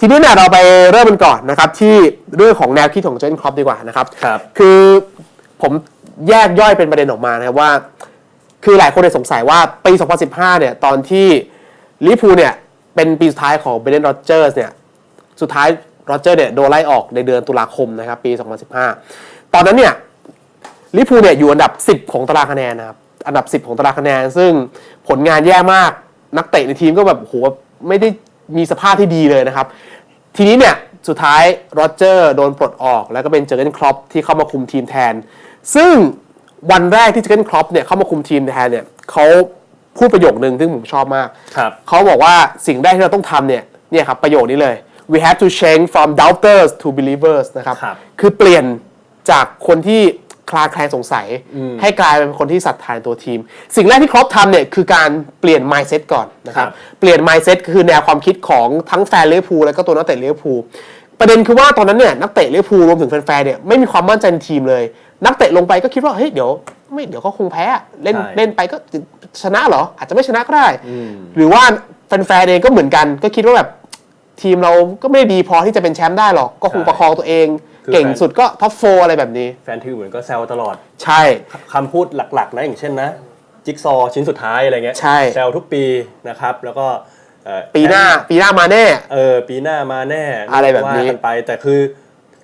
ทีนี้เนี่ยเราไปเริ่มกันก่อนนะครับที่เรื่องของแนวคิดของเจนครอปดีกว่านะครับครับ คือผมแยกย่อยเป็นประเด็นออกมานะครับว่า คือหลายคนเนี่ยสงสัยว่าปี 2015 เนี่ยตอนที่ลิเวอร์พูลเนี่ยเป็นปีสุดท้ายของเบรนด์โรเจอร์สเนี่ยสุดท้ายโรเจอร์เนี่ยโดนไล่ออกในเดือนตุลาคมนะครับปี 2015 ตอนนั้นเนี่ยลิเวอร์พูลเนี่ยอยู่อันดับ 10 ของตารางคะแนนนะครับอันดับ 10 ของตารางคะแนน ซึ่งผลงานแย่มากนักเตะในทีมก็แบบโหไม่ได้ มีสภาพที่ดีเลยนะครับ ทีนี้เนี่ยสุดท้ายโรเจอร์โดนปลดออก แล้วก็เป็นเจอร์เกนครอปที่เข้ามาคุมทีมแทน ซึ่งวันแรกที่เจอร์เกนครอปเนี่ยเข้ามาคุมทีมแทนเนี่ยเขาพูดประโยคนึงซึ่งผมชอบมากครับเขาบอกว่าสิ่งแรกที่เราต้องทำเนี่ยเนี่ยครับประโยคนี้เลย we have to change from doubters to believers นะครับครับคือเปลี่ยนจากคนที่ คลาแคลงสงสัย ให้กลายเป็นคนที่ศรัทธาในตัวทีม สิ่งแรกที่ครอปทำเนี่ยคือการเปลี่ยน mindset ก่อนนะครับครับเปลี่ยน mindset คือแนวความคิดของทั้งแฟนลิเวอร์พูลแล้วก็ตัวนักเตะลิเวอร์พูลประเด็นคือว่าตอนนั้นเนี่ยนักเตะลิเวอร์พูลรวมถึงแฟนๆเนี่ยไม่มีความมั่นใจในทีมเลย นักเตะลงไปก็คิดว่าเฮ้ยเดี๋ยวไม่เดี๋ยวก็คงแพ้อะเล่นใช่เล่นไปก็ชนะเหรอ อาจจะไม่ชนะก็ได้ หรือว่าแฟนๆเองก็เหมือนกันก็คิดว่าแบบทีมเราก็ไม่ได้ดีพอที่จะเป็นแชมป์ได้หรอก ก็คงใช่ประคองตัวเอง คือเก่งแฟน สุดก็ท็อปโฟอะไรแบบนี้ แฟนทีมเหมือนก็แซวตลอดใช่ คำพูดหลักๆนะอย่างเช่นนะ จิ๊กซอว์ชิ้นสุดท้ายอะไรเงี้ยใช่ แซวทุกปีนะครับ แล้วก็เอ่อปีหน้าปีหน้ามาแน่ เออปีหน้ามาแน่อะไรแบบนี้ ว่ากัไป แต่คือ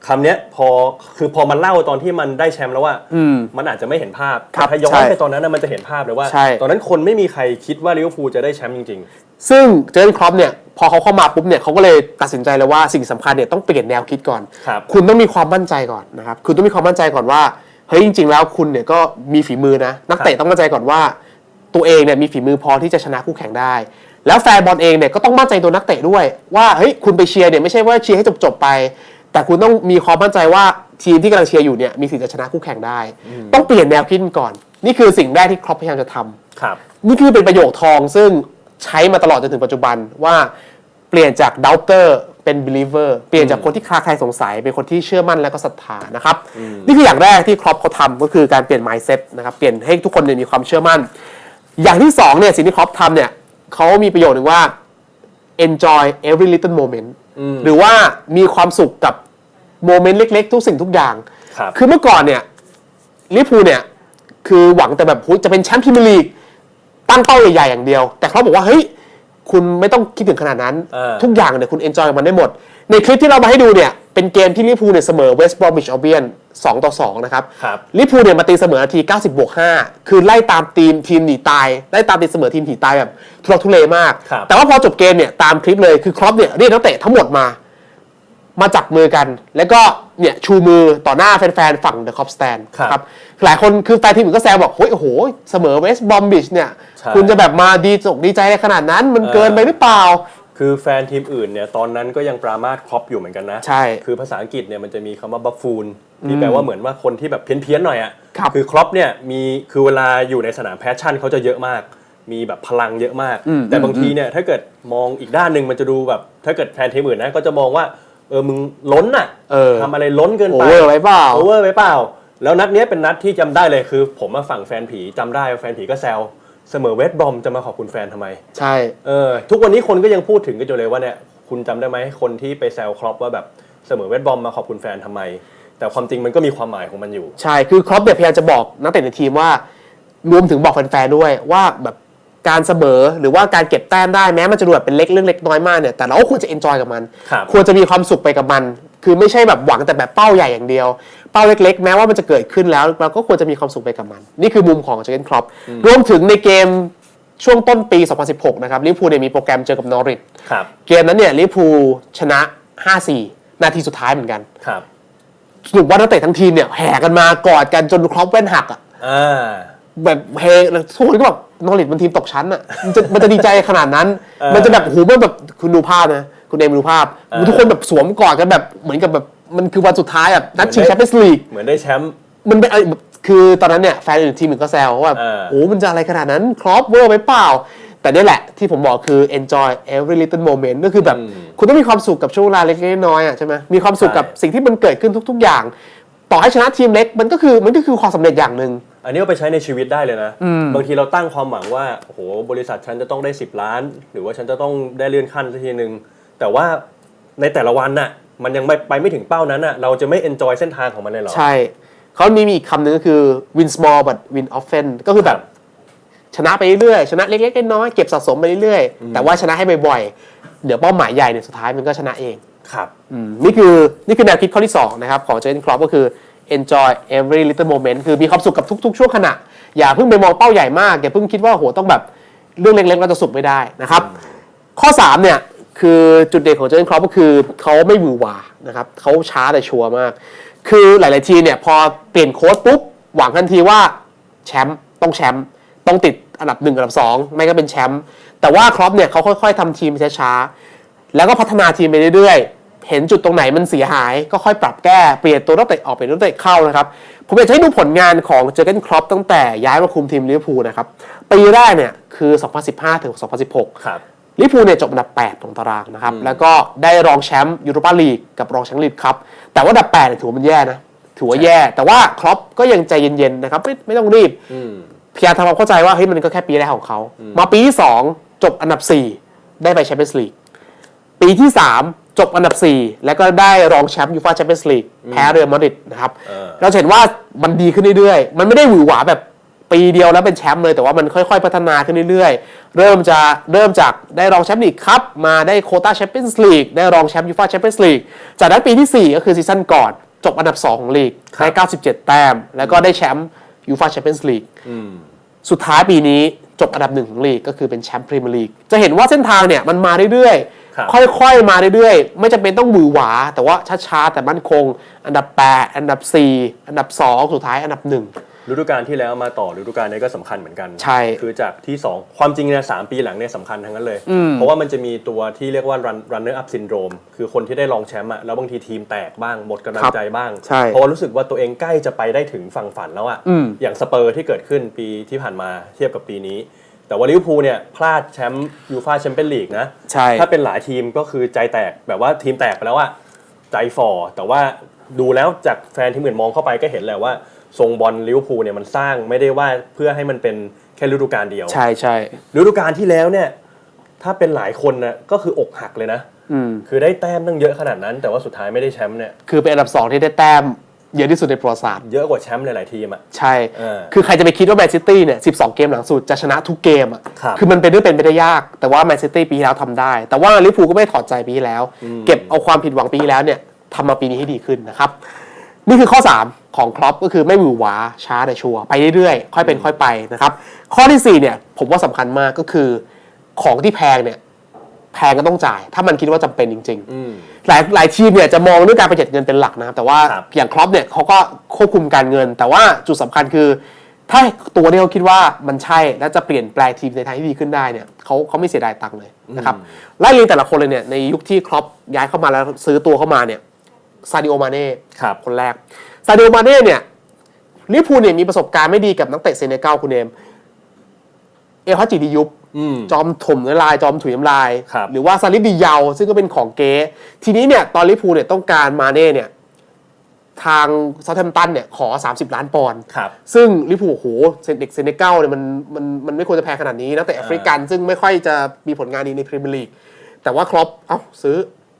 คำเนี้ยพอคือพอมันเล่าตอนที่มันได้แชมป์แล้วว่า อืม มันอาจจะไม่เห็นภาพครับแต่ถ้าย้อใช่นไปตอนนั้นนะมันจะเห็นภาพเลยว่า ใช่ ตอนนั้นคนไม่มีใครคิดว่าลิเวอร์พูลจะได้แชมป์จริง ซึ่งเจอร์เกนครอปเนี่ยพอเขาเข้ามาปุ๊บเนี่ยเขาก็เลยตัดสินใจเลยว่าสิ่งสำคัญเนี่ยต้องเปลี่ยนแนวคิดก่อน ครับ คุณต้องมีความมั่นใจก่อนนะครับคุณต้องมีความมั่นใจก่อนว่าเฮ้ยจริง ๆ แล้วคุณเนี่ยก็มีฝีมือนะ นักเตะต้องมั่นใจก่อนว่า ตัวเองเนี่ยมีฝีมือพอที่จะชนะคู่แข่งได้ แล้วแฟนบอลเองเนี่ยก็ต้องมั่นใจตัวนักเตะด้วย ว่าเฮ้ยคุณไปเชียร์เนี่ยไม่ใช่ว่าเชียร์ให้จบๆไป แต่คุณต้องมีความมั่นใจว่าทีมที่กำลังเชียร์อยู่เนี่ยมีสิทธิ์จะชนะคู่แข่งได้ ต้องเปลี่ยนแนวคิดก่อน นี่คือสิ่งแรกที่ครอปพยายามจะทำๆครับ นี่คือเป็นประโยคทองซึ่ง ใช้มาตลอดจนถึงปัจจุบันว่าเปลี่ยนจาก doubter เป็น believer เปลี่ยนจากคนที่คลาใครสงสัย เป็นคนที่เชื่อมั่นและก็ศรัทธานะครับ นี่คืออย่างแรกที่ครอปเขาทำก็คือการเปลี่ยน mindset นะครับเปลี่ยนให้ทุกคนเนี่ยมีความเชื่อมั่น อย่างที่สองเนี่ยสิ่งที่ครอปทำเนี่ยเขามีประโยชน์หนึ่งว่า enjoy every little moment หรือว่ามีความสุขกับโมเมนต์เล็ก ๆ ทุกสิ่งทุกอย่างครับคือเมื่อก่อนเนี่ยลิเวอร์พูลเนี่ยคือหวังแต่แบบอุ๊ยจะเป็นแชมป์พรีเมียร์ลีก ตั้งเป้าใหญ่ๆอย่างเดียว แต่เขาบอกว่าเฮ้ยคุณไม่ต้องคิดถึงขนาดนั้น เออ ทุกอย่างเนี่ยคุณเอนจอยกับมันได้หมด ในคลิปที่เรามาให้ดูเนี่ย เป็นเกมที่ลิเวอร์พูลเนี่ยเสมอเวสต์บรอมิชอัลเบียน2ต่อ2นะครับ ครับ ลิเวอร์พูลเนี่ยมาตีเสมอนาที 90 บวก 5 คือไล่ตามทีมทีมหนีตาย ไล่ตามตีเสมอทีมหนีตายแบบทุรักทุเลมาก ครับแต่ว่าพอจบเกมเนี่ยตามคลิปเลยคือครอปเนี่ยเรียกนักเตะทั้งหมดมา มาจับมือกัน แล้วก็เนี่ยชูมือต่อหน้าแฟนๆ ฝั่งเดอะคอปสแตนครับหลายคนคือแฟนทีมอื่นก็แซวบอกเฮ้ยโอ้โห เสมอเวสต์บอมบิชเนี่ย ใช่ คุณจะแบบมาดีจกดีใจในขนาดนั้น มันเกินไปหรือเปล่า คือแฟนทีมอื่นเนี่ยตอนนั้นก็ยังปรามาสครอปอยู่เหมือนกันนะใช่คือภาษาอังกฤษเนี่ยมันจะมีคำว่าบัฟฟูนที่แปลว่าเหมือนว่าคนที่แบบเพี้ยนๆหน่อยอะครับอครอปเนี่ยมีคือเวลาอยู่ในสนามแพชชั่นเขาจะเยอะมาก มีแบบพลังเยอะมาก แต่บางทีเนี่ยถ้าเกิดมองอีกด้านหนึ่งมันจะดูแบบถ้าเกิดแฟนทีมอื่นนะก็จะมองว่า เออมึงล้นอะเออทำอะไรล้นเกินโอไปเวอร์ไว้เปล่าโอเวอร์ไปเปล่า แล้วนัดเนี้ยเป็นนัดที่จำได้เลยคือ ผมมาฝั่งแฟนผีจำได้ว่าแฟนผีก็แซวเสมอเวสต์บอมจะมาขอบคุณแฟนทำไม ใช่เออทุกวันนี้คนก็ยังพูดถึงกันอยู่เลยว่าเนี่ยคุณจำได้ไหมคนที่ไปแซวครอปว่าแบบเสมอเวทบอมมาขอบคุณแฟนทำไม แต่ความจริงมันก็มีความหมายของมันอยู่ ใช่คือครอปเนี่ยพยายามจะบอกนักเตะในทีมว่ารวมถึงบอกแฟนๆด้วยว่าแบบ การเสมอหรือว่าการเก็บแต้มได้แม้มันจะดูแบบเป็นเล็กเรื่องเล็กน้อยมากเนี่ยแต่เราก็ควรจะเอนจอยกับมัน ครับ ควรจะมีความสุขไปกับมัน คือไม่ใช่แบบหวังแต่แบบเป้าใหญ่อย่างเดียว เป้าเล็กๆ แม้ว่ามันจะเกิดขึ้นแล้วเราก็ควรจะมีความสุขไปกับมัน นี่คือมุมของเจอร์เกนครอปรวมถึงในเกมช่วงต้นปี 2016 นะครับลิเวอร์พูลเนี่ยมีโปรแกรมเจอกับนอริทครับเกมนั้นเนี่ยลิเวอร์พูลชนะ 5-4 นาทีสุดท้ายเหมือนกันครับสรุปว่านักเตะทั้งทีมเนี่ยแห่กันมากอดกันจนครอปแว่นหักอะอ่า แบบเฮแล้วทุกคนก็แบบ นอริทมันทีมตกชั้นอะมันจะมันจะดีใจขนาดนั้นเออมันจะแบบโอ้โหมันแบบคุณดูภาพนะ คุณเอมดูภาพเออทุกคนแบบสวมกอดกันแบบเหมือนกับแบบมันคือวันสุดท้ายอะนัดชิงแชมเปี้ยนส์ลีกเหมือนได้แชมป์มันเป็นอะไรแบบคือตอนนั้นเนี่ยแฟนอื่นทีมอื่นก็แซวว่าเออโอ้มันจะอะไรขนาดนั้นครอปเวอร์ไปเปล่า แต่นี่แหละที่ผมบอกคือ enjoy every little moment ก็คือแบบคุณต้องมีความสุขกับช่วงเวลาเล็กๆน้อยๆอะใช่ไหมมีความสุขกับใช่สิ่งที่มันเกิดขึ้นทุก ๆ อย่าง ต่อให้ชนะทีมเล็กมันก็คือมันก็คือความสำเร็จอย่างหนึ่ง อันนี้เอาไปใช้ในชีวิตได้เลยนะ บางทีเราตั้งความหวังว่าโอ้โหบริษัทฉันจะต้องได้ 10 ล้าน หรือว่าฉันจะต้องได้เลื่อนขั้นสักทีหนึ่งแต่ว่าในแต่ละวันน่ะมันยังไม่ไปไม่ถึงเป้านั้นน่ะเราจะไม่เอนจอยเส้นทางของมันเลยเหรอใช่เขามีมีอีกคำหนึ่งก็คือ win small but win often ก็คือแบบชนะไปเรื่อยๆชนะเล็กๆน้อยๆเก็บสะสมไปเรื่อยๆแต่ว่าชนะให้บ่อยๆเดี๋ยวเป้าหมายใหญ่เนี่ยสุดท้ายมันก็ชนะเองครับอืมนี่คือนี่คือแนวคิดข้อที่2นะครับของเจนครอปก็คือ enjoy every little moment คือมีความสุขกับทุก ๆ ช่วงขณะ อย่าเพิ่งไปมองเป้าใหญ่มาก อย่าเพิ่งคิดว่าโหต้องแบบเรื่องเล็กๆเราจะสุขไม่ได้นะครับ ข้อ 3 เนี่ย คือจุดเด่นของเจนครอปก็คือเขาไม่หวือหวานะครับเขาช้าแต่ชัวร์มาก คือหลาย ๆ ทีเนี่ยพอเปลี่ยนโค้ชปุ๊บ หวังทันทีว่าแชมป์ต้องแชมป์ต้องติดอันดับหนึ่งอันดับสองไม่ก็เป็นแชมป์แต่ว่าครอปเนี่ยเขาค่อย ๆทำทีมช้าๆแล้วก็พัฒนาทีมไปเรื่อยๆ เห็นจุดตรงไหนมันเสียหายก็ค่อยปรับแก้เปลี่ยนตัวนักเตะออกเปลี่ยนตัวนักเตะเข้านะครับผมอยากจะให้ดูผลงานของเจอร์เกนครอปตั้งแต่ย้ายมาคุมทีมลิเวอร์พูลนะครับปีแรกเนี่ยคือ 2015 ถึง 2016ครับลิเวอร์พูลเนี่ยจบอันดับ 8 ของตารางนะครับ แล้วก็ได้รองแชมป์ยูโรปาลีกกับรองแชมป์ลีกครับ แต่ว่าอันดับ8เนี่ยถือว่ามันแย่นะ ถือว่าแย่ แต่ว่าครอปก็ยังใจเย็นๆนะครับ ไม่ไม่ต้องรีบอืมพยายามทำความเข้าใจว่าเฮ้ยมันก็แค่ปีแรกของเขา มาปีที่ 2 จบอันดับ 4 ได้ไปแชมเปี้ยนส์ลีก ปีที่ 3 จบอันดับ 4 แล้วก็ได้รองแชมป์ยูฟ่าแชมเปี้ยนส์ลีกแพ้เรอัลมาดริดนะครับเออ เราจะเห็นว่ามันดีขึ้นเรื่อยๆ มันไม่ได้หวือหวาแบบปีเดียวแล้วเป็นแชมป์เลยแต่ว่ามันค่อยๆ พัฒนาขึ้นเรื่อยๆ เริ่มจะเริ่มจากได้รองแชมป์ลีกครับมาได้โควต้าแชมเปี้ยนส์ลีกได้รองแชมป์ยูฟ่าแชมเปี้ยนส์ลีกจากนั้นปีที่ 4 ก็คือซีซั่นก่อน จบอันดับ 2 ของลีกครับ ได้97 แต้ม แล้วก็ได้แชมป์ยูฟ่าแชมเปี้ยนส์ลีก อืม สุดท้ายปีนี้จบอันดับหนึ่งของลีกก็คือเป็นแชมป์พรีเมียร์ลีกจะเห็นว่าเส้นทางเนี่ยมันมาเรื่อย ครับๆค่อยๆ มาเรื่อยๆ ไม่จำเป็นต้องหวือหวา แต่ว่าช้าๆ แต่มั่นคง อันดับ 8 อันดับ 4 อันดับ 2 สุดท้ายอันดับ 1ฤดูกาลที่แล้วมาต่อฤดูกาลนี้ก็สำคัญเหมือนกันใช่คือจากที่ 2 ความจริงเนี่ยสามปีหลังเนี่ยสำคัญทั้งนั้นเลย เพราะว่ามันจะมีตัวที่เรียกว่า run runner up syndrome คือคนที่ได้รองแชมป์อะแล้วบางทีทีมแตกบ้างหมดกำลังครับใจบ้างใช่เพราะว่ารู้สึกว่าตัวเองใกล้จะไปได้ถึงฝั่งฝันแล้วอะอืมอย่างสเปอร์ที่เกิดขึ้นปีที่ผ่านมาเทียบกับปีนี้ แต่ว่าลิเวอร์พูลเนี่ยพลาดแชมป์ยูฟ่าแชมเปี้ยนลีกนะใช่ ถ้าเป็นหลายทีมก็คือใจแตกแบบว่าทีมแตกไปแล้วอะใจฝ่อแต่ว่าดูแล้วจากแฟนทีมอื่นมองเข้าไปก็เห็นแหละว่า ทรงบอลลิเวอร์พูลเนี่ยมันสร้างไม่ได้ว่าเพื่อให้มันเป็นแค่ฤดูกาลเดียวใช่ใช่ฤดูกาลที่แล้วเนี่ยถ้าเป็นหลายคนนะก็คืออกหักเลยนะ อืม คือได้แต้มตั้งเยอะขนาดนั้น แต่ว่าสุดท้ายไม่ได้แชมป์เนี่ย คือเป็นอันดับ2ที่ได้แต้ม เยอะที่สุดในประวัติศาสตร์ เยอะกว่าแชมป์หลายๆทีมอะใช่ เออคือใครจะไปคิดว่าแมนซิตี้เนี่ย 12 เกมหลังสุดจะชนะทุกเกมอะครับคือมันเป็นเรื่องเป็นไปได้ยาก แต่ว่าแมนซิตี้ปีที่แล้วทำได้ แต่ว่าลิเวอร์พูลก็ไม่ได้ถอดใจปีที่แล้ว เก็บเอาความผิดหวังปีที่แล้วเนี่ยทำมาปีนี้ให้ดีขึ้นนะครับ นี่คือข้อ 3 ของครอปก็คือไม่หวือหวาช้าแต่ชัวร์ไปเรื่อยๆ ค่อยเป็นค่อยไปนะครับ ข้อทีสี่4เนี่ยผมว่าสำคัญมากก็คือของที่แพงเนี่ย แพงก็ต้องจ่าย ถ้ามันคิดว่าจำเป็นจริง ๆ อืม หลายหลายทีมเนี่ยจะมองเรื่องการประหยัดเงินเป็นหลักนะครับแต่ว่าครับ อย่างครอปเนี่ยเขาก็ควบคุมการเงิน แต่ว่าจุดสำคัญคือ ถ้าตัวที่เขาคิดว่ามันใช่และจะเปลี่ยนแปลงทีมในทางที่ดีขึ้นได้เนี่ยเขาเขาไม่เสียดายตังค์เลยนะครับไล่เรียงแต่ละคนเลยเนี่ยในยุคที่ครอปย้ายเข้ามาแล้วซื้อตัวเข้ามาเนี่ยซาดิโอมาเน่ครับ คนแรกซาดิโอมาเน่เนี่ยลิเวอร์พูลเนี่ยมีประสบการณ์ไม่ดีกับนักเตะเซเนกัลคุณเอมเอลฮัจจิดิยุบอืม จอมถมน้ำลายจอมถุยน้ำลาย ครับหรือว่าซาลิดดีเยาวซึ่งก็เป็นของเก๊ทีนี้เนี่ยตอนลิเวอร์พูลเนี่ยต้องการมาเน่เนี่ยทางซาเทมตันเนี่ยขอ 30 ล้านปอนด์ครับ ซึ่งลิเวอร์พูลโอ้โหเด็กเซเนกัลเนี่ยมันมันมันไม่ควรจะแพงขนาดนี้นะแต่แอฟริกันซึ่งไม่ค่อยจะมีผลงานดีในพรีเมียร์ลีกแต่ว่าครอปเอ้าซื้อ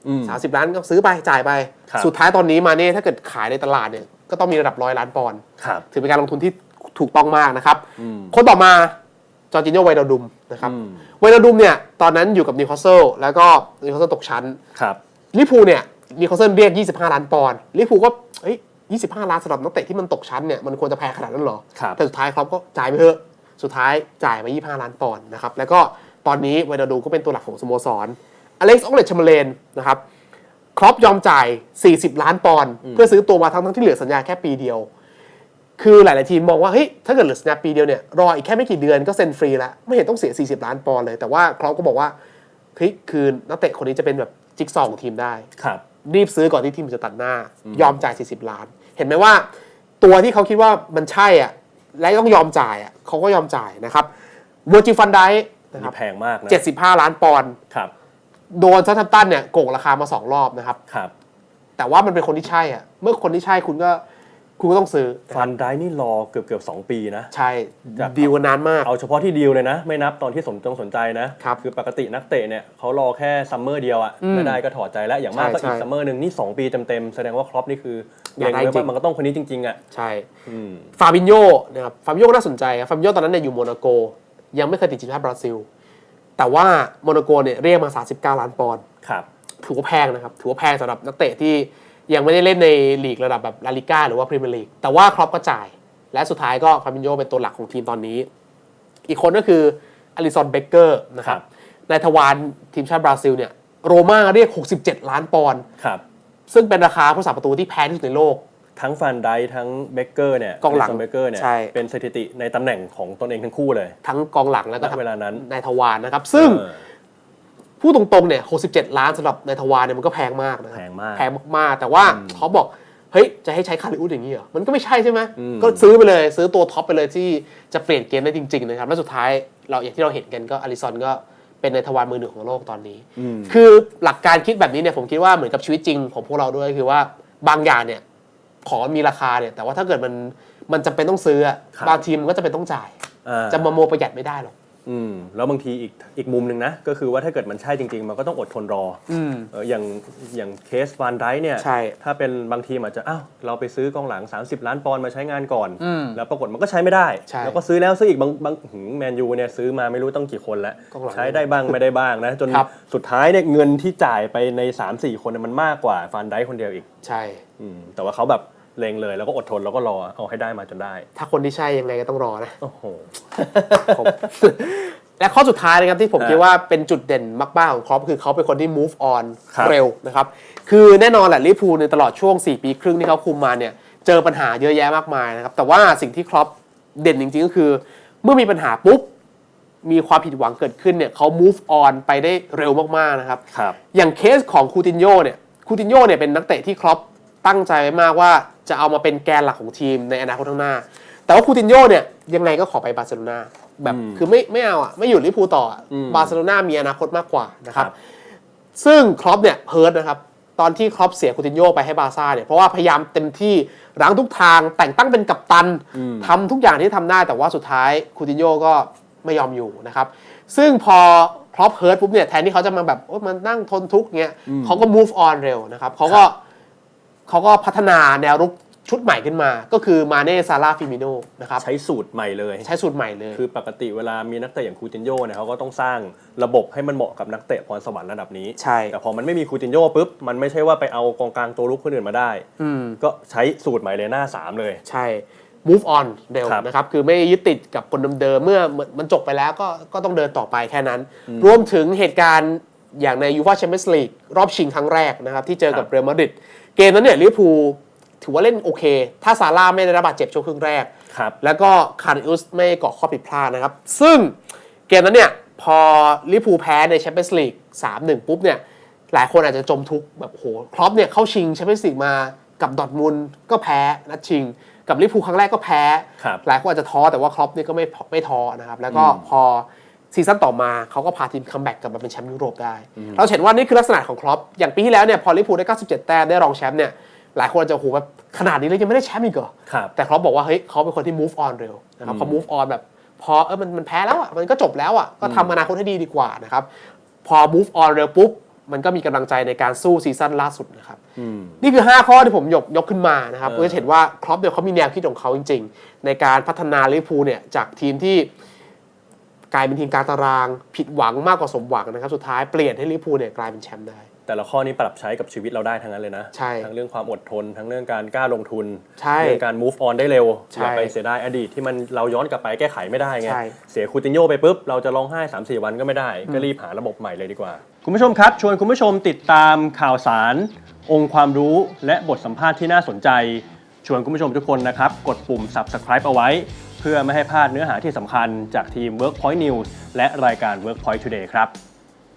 อม สามสิบล้านก็ซื้อไปจ่ายไป ครับ สุดท้ายตอนนี้มาเน่ถ้าเกิดขายในตลาดเนี่ยก็ต้องมีระดับร้อยล้านปอนด์ ครับ ถือเป็นการลงทุนที่ถูกต้องมากนะครับ คนต่อมาจ อร์จิโญไวนาดุมนะครับอืมไวนาดุมเนี่ยตอนนั้นอยู่กับนิวคาสเซิลแล้วก็นิวคาสเซิลตกชั้นครับลิเวอร์พูลเนี่ยนิวคาสเซิลเรียก 25 ล้านปอนด์ลิเวอร์พูลก็เอ้ย25 ล้านสำหรับนักเตะที่มันตกชั้นเนี่ยมันควรจะแพงขนาดนั้นเหรอครับแต่สุดท้ายครับก็จ่ายไปเถอะสุดท้ายจ่ายมา 25 ล้านปอนด์นะครับแล้วก็ตอนนี้ไวนาดุมก็เป็นตัวหลักของสโมสรอเล็กซ์อองเลชมเลนนะครับครอปยอมจ่าย 40 ล้านปอนด์เพื่อซื้อตัวมาทั้งทั้งๆที่เหลือสัญญาแค่ปีเดียว คือหลาย ๆ ทีมมองว่าเฮ้ยถ้าเกิดเหลือสัญญาปีเดียวเนี่ยรออีกแค่ไม่กี่เดือนก็เซ็นฟรีแล้ว ไม่เห็นต้องเสีย 40 ล้านปอนด์เลย แต่ว่าครอปก็บอกว่าเฮ้ยคือนักเตะคนนี้จะเป็นแบบจิ๊กซอว์ของทีมได้ ครับ รีบซื้อก่อนที่ทีมจะตัดหน้า ยอมจ่าย 40 ล้าน เห็นไหมว่า ตัวที่เขาคิดว่ามันใช่อะและต้องยอมจ่ายอะเขาก็ยอมจ่ายนะครับเวอร์จิฟันไดนะคนี่รับแพงมากนะ 75 ล้านปอนด์ครับ โดนซัตแทมป์ตันเนี่ยโกงราคามาสองรอบนะครับ ครับ แต่ว่ามันเป็นคนที่ใช่อะ เมื่อคนที่ใช่คุณก็ คุณก็ต้องซื้อนะคฟัรับนได้นี่รอเกือบเกือบสองปีนะ ใช่จากดีลกันนานมาก เอาเฉพาะที่ดีลเลยนะ ไม่นับตอนที่สนจงสนใจนะครับอปกตินักเตะเนี่ยเขารอแค่ซัมเมอร์เดียวอะอืมไม่ได้ก็ถอดใจแล้ว อย่างมากใช่ก็อีกใช่ซัมเมอร์หนึ่งนี่ 2 ปีเต็มๆ แสดงว่าครอปนี่คืออยากเล็งได้ไว้จริว่างมันก็ต้องคนนี้จริงๆอะใช่อืมฟาบินโยนะครับฟาบินโยก็น่าสนใจครับฟาบินโยตอนนั้นเนี่ยอยู่โมนาโก ยังไม่เคยติดทีมชาติบราซิล แต่ว่าโมนาโกเนี่ยเรียกมา 39 ล้านปอนด์ครับถือว่าแพงนะครับถือว่าแพงสำหรับนักเตะที่ ยังไม่ได้เล่นในลีกระดับแบบลาลิก้าหรือว่าพรีเมียร์ลีกแต่ว่าครอปก็จ่าย และสุดท้ายก็ฟาบินโยเป็นตัวหลักของทีมตอนนี้ อีกคนก็คืออลิซอนเบเกอร์นะครับครับนายทวารทีมชาติบราซิลเนี่ยโรม่าเรียก 67 ล้านปอนด์ครับซึ่งเป็นราคาผู้สาประตูที่แพงที่สุดในโลก ทั้งฟันไดทั้งเบเกอร์เนี่ยกองหลังเบเกอร์เนี่ยใช่เป็นสถิติในตำแหน่งของตนเองทั้งคู่เลย ทั้งกองหลังแล้วก็ณเวลานั้นนายทวารนะครับ ซึ่งเออ พูดตรงๆเนี่ย67 ล้านสำหรับนายทวารเนี่ยมันก็แพงมากนะครับแพงมาก แพงมากๆ แต่ว่าเขาบอกเฮ้ยจะให้ใช้คาริอุสอย่างนี้เหรอ มันก็ไม่ใช่ใช่ไหมอืม ก็ซื้อไปเลยซื้อตัวท็อปไปเลยที่จะเปลี่ยนเกมได้จริงๆนะครับแล้วสุดท้ายเราอย่างที่เราเห็นกันก็อลิซอนก็เป็นนายทวารมือหนึ่งของโลกตอนนี้ อืม คือหลักการคิดแบบนี้เนี่ยผมคิดว่าเหมือนกับชีวิตจริงของพวกเราด้วยคือว่าบางอย่างเนี่ยของมันมีราคาเนี่ยแต่ว่าถ้าเกิดมันมันจำเป็นต้องซื้ออะครับ บางทีมันก็จะเป็นต้องจ่าย อ่า จะมาโมประหยัดไม่ได้หรอก อืมแล้วบางทีอีกอีกมุมหนึ่งนะ ก็คือว่าถ้าเกิดมันใช่จริง ๆ มันก็ต้องอดทนรอออืม เอออย่างอย่างเคสวานไดเนี่ย ใช่ถ้าเป็นบางทีมอาจจะอ้าวเราไปซื้อกองหลัง 30 ล้านปอนด์มาใช้งานก่อน อืมแล้วปรากฏมันก็ใช้ไม่ได้ ใช่แล้วก็ซื้อแล้วซื้ออีกบางบางแมนยูเนี่ยซื้อมาไม่รู้ต้องกี่คนแล้ว กองหลังใช้ได้บ้างไม่ได้บ้างนะ จนครับ สุดท้ายเนี่ยเงินที่จ่ายไปใน 3-4 คนเนยมันมากกว่าฟานไดคนเดียวอีก ใช่ อืมแต่ว่าเขาแบบ เลงเลยแล้วก็อดทนแล้วก็รอเอาให้ได้มาจนได้ ถ้าคนที่ใช่ยังไงก็ต้องรอนะ โอ้โหผมและข้อสุดท้ายนะครับที่ผมอ่าคิดว่าเป็นจุดเด่นมากๆของครอปคือเขาเป็นคนที่ move on ครับเร็วนะครับ คือแน่นอนแหละลิเวอร์พูลในตลอดช่วง 4 ปีครึ่งที่เขาคุมมาเนี่ยเจอปัญหาเยอะแยะมากมายนะครับ แต่ว่าสิ่งที่ครอปเด่นจริงๆก็คือ เมื่อมีปัญหาปุ๊บมีความผิดหวังเกิดขึ้นเนี่ยเขา move on ไปได้เร็วมากๆนะครับครับอย่างเคสของคูตินโยเนี่ยคูตินโยเนี่ยเป็นนักเตะที่ครอป ตั้งใจไว้มากว่าจะเอามาเป็นแกนหลักของทีมในอนาคตข้างหน้า แต่ว่าคูตินโยเนี่ยยังไงก็ขอไปบาร์เซโลนาแบบอืมคือไม่ไม่เอาอะไม่อยู่ลิเวอร์พูลต่ออะอืมบาร์เซโลนามีอนาคตมากกว่านะครับ ครับ ซึ่งครอปเนี่ยเฮิร์ตนะครับ ตอนที่ครอปเสียคูตินโยไปให้บาร์ซ่าเนี่ยเพราะว่าพยายามเต็มที่รั้งทุกทางแต่งตั้งเป็นกัปตันอืมทำทุกอย่างที่ทำได้แต่ว่าสุดท้ายคูตินโยก็ไม่ยอมอยู่นะครับ ซึ่งพอครอปเฮิร์ตปุ๊บเนี่ยแทนที่เขาจะมาแบบโอ๊ยมันนั่งทนทุกข์เงี้ยเขาก็ move on เร็วนะครับเขาก็ เขาก็พัฒนาแนวรุกชุดใหม่ขึ้นมา ก็คือมาเน่ซาร่าฟิมิโนนะครับ ใช้สูตรใหม่เลย ใช้สูตรใหม่เลย คือปกติเวลามีนักเตะอย่างคูตินโญ่เนี่ยเขาก็ต้องสร้างระบบให้มันเหมาะกับนักเตะพรสวรรค์ระดับนี้ ใช่ แต่พอมันไม่มีคูตินโญ่ปุ๊บ มันไม่ใช่ว่าไปเอากองกลางตัวลุกคนอื่นมาได้อืมก็ใช้สูตรใหม่เลยหน้า 3 เลย ใช่ move on เร็วครับนะครับ คือไม่ยึดติดกับคนเดิมๆเมื่อมันจบไปแล้วก็ก็ต้องเดินต่อไปแค่นั้น รวมถึงเหตุการณ์อย่างในยูฟ a าแชมเปี้ยนส์ลีกรอบชิงครั้งแรกนะครับที่เจอกับครับเรอัลมาดริด เกมนั้นเนี่ยลิเวอร์พูลถือว่าเล่นโอเค ถ้าซาร่าไม่ได้รับบาดเจ็บช่วงครึ่งแรก ครับ แล้วก็คาริอุสไม่ก่อข้อผิดพลาดนะครับ ซึ่งเกมนั้นเนี่ยพอลิเวอร์พูลแพ้ในแชมเปี้ยนส์ลีก3-1 ปุ๊บเนี่ยหลายคนอาจจะจมทุกข์แบบโหครอปเนี่ยเข้าชิงแชมเปี้ยนส์ลีกมากับดอร์ทมุนด์ก็แพ้นัดชิง กับลิเวอร์พูลครั้งแรกก็แพ้ ครับหลายคนอาจจะท้อแต่ว่าครอปเนี่ยก็ไม่ไม่ท้อนะครับแล้วก็พอ ซีซั่นต่อมาเขาก็พาทีมคัมแบ็กกลับมาเป็นแชมป์ยุโรปได้ เราเห็นว่านี่คือลักษณะของครอปอย่างปีที่แล้วเนี่ยพอลิเวอร์พูลได้ 97 แต้มได้รองแชมป์เนี่ยหลายคนอาจจะโหแบบขนาดนี้เลยยังไม่ได้แชมป์อีกเหรอครับแต่ครอปบอกว่าเฮ้ยเขาเป็นคนที่ move on เร็วนะครับเขา move on แบบพอเออมันมันแพ้แล้วอะมันก็จบแล้วอะก็ทำอนาคตให้ดีดีกว่านะครับพอ move on เร็วปุ๊บมันก็มีกำลังใจในการสู้ซีซั่นล่าสุดนะครับอืมนี่คือ 5 ข้อที่ผมยกยกขึ้นมานะครับเออเพื่อจะเห็นว่าครอปเนี่ยเขามีแนวคิดของเขาจริง ๆ ในการพัฒนาลิเวอร์พูลเนี่ยจากทีมที่ กลายเป็นทีมกลางตาราง ผิดหวังมากกว่าสมหวังนะครับ สุดท้ายเปลี่ยนให้ลิเวอร์พูลเนี่ยกลายเป็นแชมป์ได้ แต่ละข้อนี้ปรับใช้กับชีวิตเราได้ทั้งนั้นเลยนะ ใช่ทั้งเรื่องความอดทน ทั้งเรื่องการกล้าลงทุน ใช่เรื่องการ move on ได้เร็ว ใช่อย่าไปเสียดายอดีตที่มันเราย้อนกลับไปแก้ไขไม่ได้ไง ใช่ เสียคูตินโญ่ไปปุ๊บ เราจะร้องไห้ 3 4 วันก็ไม่ได้ ก็รีบหาระบบใหม่เลยดีกว่า คุณผู้ชมครับ ชวนคุณผู้ชมติดตามข่าวสาร องค์ความรู้และบทสัมภาษณ์ที่น่าสนใจ ชวนคุณผู้ชมทุกคนนะครับ กดปุ่ม subscribe เอาไว้เพื่อไม่ให้พลาดเนื้อหาที่สำคัญจากทีม Workpoint News และรายการ Workpoint Today ครับ